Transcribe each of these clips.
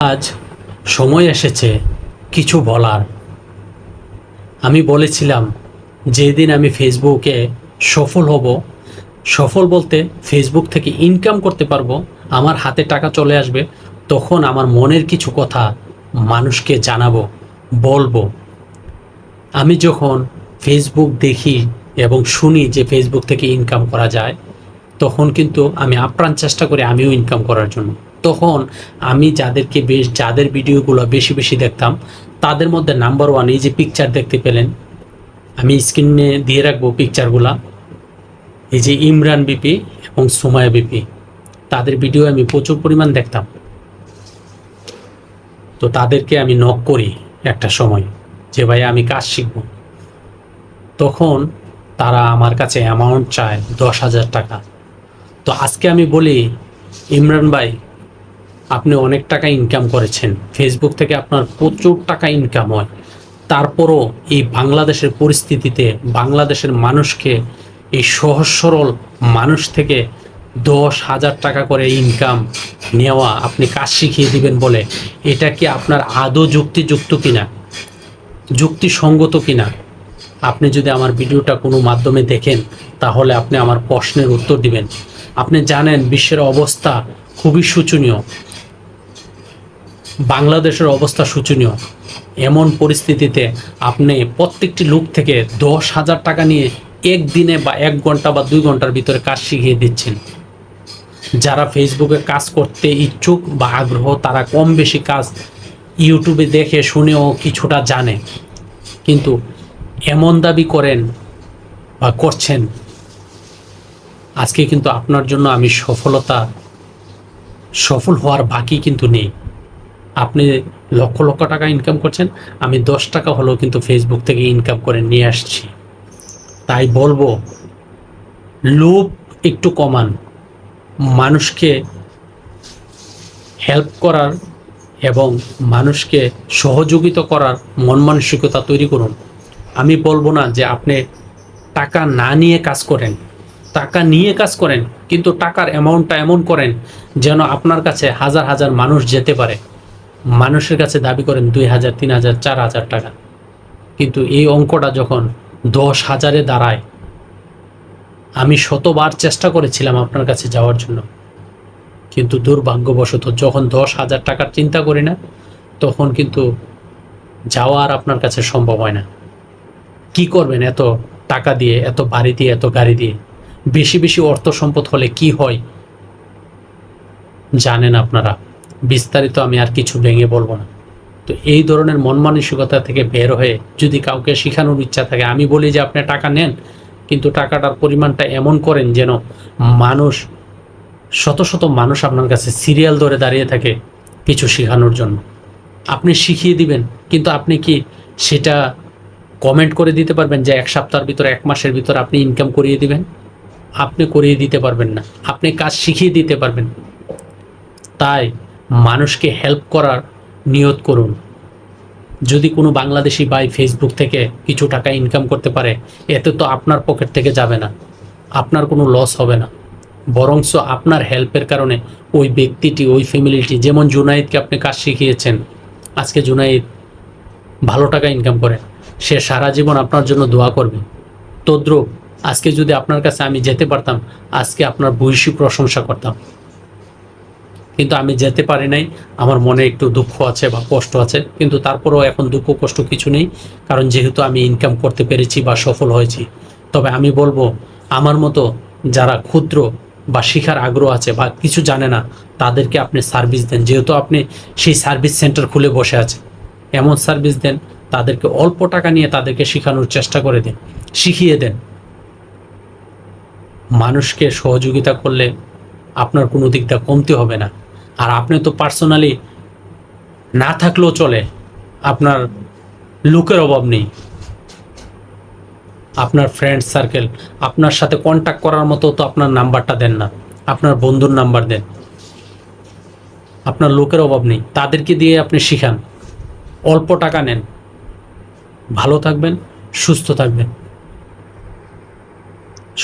আজ সময় এসেছে কিছু বলার। আমি বলেছিলাম, যেদিন আমি ফেসবুকে সফল হব, সফল বলতে ফেসবুক থেকে ইনকাম করতে পারব, আমার হাতে টাকা চলে আসবে, তখন আমার মনের কিছু কথা মানুষকে জানাব, বলব। আমি যখন ফেসবুক দেখি এবং শুনি যে ফেসবুক থেকে ইনকাম করা যায় তখন কিন্তু আমি আপ্রাণ চেষ্টা করি আমিও ইনকাম করার জন্য। তখন আমি যাদেরকে বেশ, যাদের ভিডিওগুলো বেশি বেশি দেখতাম, তাদের মধ্যে নাম্বার ওয়ান এই যে পিকচার দেখতে পেলেন, আমি স্ক্রিনে দিয়ে রাখব পিকচারগুলা এই যে ইমরান বিপি এবং সুমায়া বিপি তাদের ভিডিও আমি প্রচুর পরিমাণ দেখতাম। তো তাদেরকে আমি নক করি একটা সময়, যে ভাই আমি কাজ শিখব। তখন তারা আমার কাছে অ্যামাউন্ট চায় দশ হাজার টাকা। তো আজকে আমি বলি, ইমরান ভাই, আপনি অনেক টাকা ইনকাম করেছেন। ফেসবুক থেকে আপনার প্রচুর টাকা ইনকাম হয়। তারপরও এই বাংলাদেশের পরিস্থিতিতে বাংলাদেশের মানুষকে এই সহজ সরল মানুষ থেকে দশ হাজার টাকা করে ইনকাম নেওয়া আপনি কাজ শিখিয়ে দিবেন বলে, এটা কি আপনার আদৌ যুক্তিযুক্ত কিনা? যুক্তিসঙ্গত কিনা? আপনি যদি আমার ভিডিওটা কোনো মাধ্যমে দেখেন, তাহলে আপনি আমার প্রশ্নের উত্তর দিবেন। আপনি জানেন বিশ্বের অবস্থা খুবই শোচনীয়। বাংলাদেশের অবস্থা শোচনীয়। এমন পরিস্থিতিতে আপনি প্রত্যেকটি লোক থেকে দশ হাজার টাকা নিয়ে একদিনে বা এক ঘণ্টা বা দুই ঘণ্টার ভিতরে কাজ শিখিয়ে দিচ্ছেন। যারা ফেসবুকে কাজ করতে ইচ্ছুক বা আগ্রহ, তারা কম বেশি কাজ ইউটিউবে দেখে, শুনেও কিছুটা জানে। কিন্তু এমন দাবি করেন বা করছেন আজকে কিন্তু আপনার জন্য আমি সফলতা, সফল হওয়ার বাকি কিন্তু নেই। আপনি লক্ষ লক্ষ টাকা ইনকাম করছেন, আমি দশ টাকা হলেও কিন্তু ফেসবুক থেকে ইনকাম করে নিয়ে আসছি। তাই বলব, লোভ একটু কমান। মানুষকে হেল্প করার এবং মানুষকে সহযোগিতা করার মন মানসিকতা তৈরি করুন। আমি বলব না যে আপনি টাকা না নিয়ে কাজ করেন। টাকা নিয়ে কাজ করেন, কিন্তু টাকার অ্যামাউন্টটা এমন করেন যেন আপনার কাছে হাজার হাজার মানুষ যেতে পারে। মানুষের কাছে দাবি করেন দুই হাজার, তিন হাজার, চার হাজার টাকা। কিন্তু এই অঙ্কটা যখন দশ হাজারে দাঁড়ায়, আমি শতবার চেষ্টা করেছিলাম আপনার কাছে যাওয়ার জন্য। কিন্তু দুর্ভাগ্যবশত যখন দশ হাজার টাকার চিন্তা করি না, তখন কিন্তু যাওয়া আর আপনার কাছে সম্ভব হয় না। কি করবেন এত টাকা দিয়ে, এত বাড়ি দিয়ে, এত গাড়ি দিয়ে? বেশি বেশি অর্থ সম্পদ হলে কি হয়? জানেন আপনারা। বিস্তারিত আমি আর কিছু ভেঙে বলব না। তো এই ধরনের মন মানসিকতা থেকে বের হয়ে যদি কাউকে শেখানোর ইচ্ছা থাকে, আমি বলি যে আপনি টাকা নেন, কিন্তু টাকাটার পরিমাণটা এমন করেন যেন মানুষ, শত শত মানুষ আপনার কাছে সিরিয়াল ধরে দাঁড়িয়ে থাকে কিছু শেখানোর জন্য। আপনি শিখিয়ে দিবেন, কিন্তু আপনি কি সেটা কমেন্ট করে দিতে পারবেন যে এক সপ্তাহের ভিতরে, এক মাসের ভিতরে আপনি ইনকাম করিয়ে দিবেন? আপনি করিয়ে দিতে পারবেন না। আপনি কাজ শিখিয়ে দিতে পারবেন। তাই মানুষকে হেল্প করার নিয়ত করুন। যদি কোনো বাংলাদেশি ভাই ফেসবুক থেকে কিছু টাকা ইনকাম করতে পারে, এতে তো আপনার পকেট থেকে যাবে না। আপনার কোনো লস হবে না। বরংস আপনার হেল্পের কারণে ওই ব্যক্তিটি, ওই ফ্যামিলিটি যেমন জুনাইদকে আপনি কাজ শিখিয়েছেন, আজকে জুনাইদ ভালো টাকা ইনকাম করে। সে সারা জীবন আপনার জন্য দোয়া করবে। তদ্রুপ আজকে যদি আপনার কাছে আমি যেতে পারতাম, আজকে আপনার বৈশী প্রশংসা করতাম। কিন্তু আমি যেতে পারি নাই, আমার মনে একটু দুঃখ আছে বা কষ্ট আছে, কিন্তু তারপরেও এখন দুঃখ, কষ্ট কিছু নেই, কারণ যেহেতু আমি ইনকাম করতে পেরেছি বা সফল হয়েছি। তবে আমি বলব, আমার মতো যারা ক্ষুদ্র বা শিখার আগ্রহ আছে বা কিছু জানে না, তাদেরকে আপনি সার্ভিস দেন। যেহেতু আপনি সেই সার্ভিস সেন্টার খুলে বসে আছে, এমন সার্ভিস দেন, তাদেরকে অল্প টাকা নিয়ে তাদেরকে শেখানোর চেষ্টা করে দেন, শিখিয়ে দেন। মানুষকে সহযোগিতা করলে আপনার কোনো দিকটা কমতে হবে না। আর আপনি তো পার্সোনালি না থাকলেও চলে, আপনার লোকের অভাব নেই। আপনার ফ্রেন্ড সার্কেল আপনার সাথে কন্ট্যাক্ট করার মতো তো আপনার নাম্বারটা দেন না, আপনার বন্ধুর নাম্বার দেন। আপনার লোকের অভাব নেই, তাদেরকে দিয়ে আপনি শিখান। অল্প টাকা নেন। ভালো থাকবেন, সুস্থ থাকবেন।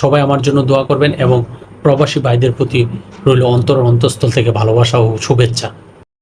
সবাই আমার জন্য দোয়া করবেন এবং প্রবাসী ভাইদের প্রতি রইল অন্তর অন্তঃস্থল থেকে ভালোবাসা ও শুভেচ্ছা।